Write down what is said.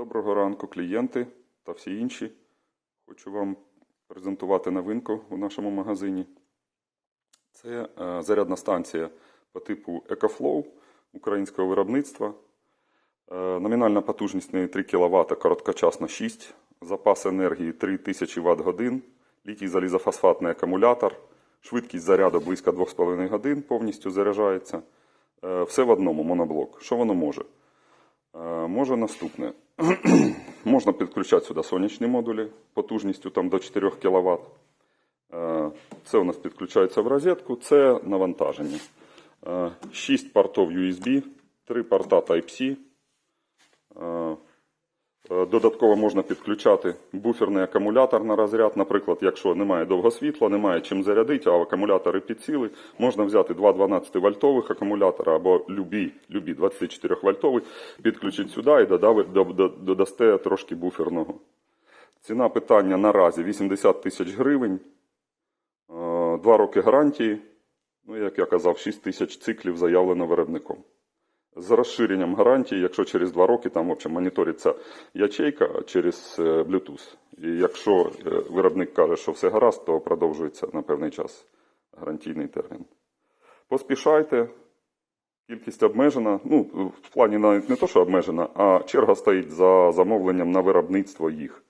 Доброго ранку, клієнти та всі інші. Хочу вам презентувати новинку у нашому магазині. Це е, зарядна станція по типу EcoFlow українського виробництва. Е, Номінальна потужність неї 3 кВт, короткочасно 6, запас енергії 3000 Вт годин, літій залізофосфатний акумулятор, швидкість заряду близько 2,5 годин повністю заряджається. Е, Все в одному моноблок. Що воно може? Е, Може наступне. Можна підключати сюди сонячні модулі потужністю там, до 4 кВт. Це у нас підключається в розетку, це навантаження. 6 портів USB, 3 порта Type-C. Е, е, Додатково можна підключати буферний акумулятор на розряд. Наприклад, якщо немає довго світла, немає чим зарядити, а акумулятори підсіли, можна взяти два 12 вольтових акумулятора або любі, любі 24 вольтові, підключити сюди і додасте трошки буферного. Ціна питання наразі 80 тисяч гривень, Е, два роки гарантії. Ну, як я казав, 6 тисяч циклів заявлено виробником. З розширенням гарантії, якщо через 2 роки там в общем, моніториться ячейка через е, Bluetooth. І якщо е, виробник каже, що все гаразд, то продовжується на певний час гарантійний термін. Поспішайте, кількість обмежена. Ну, в плані навіть не то, що обмежена, а черга стоїть за замовленням на виробництво їх.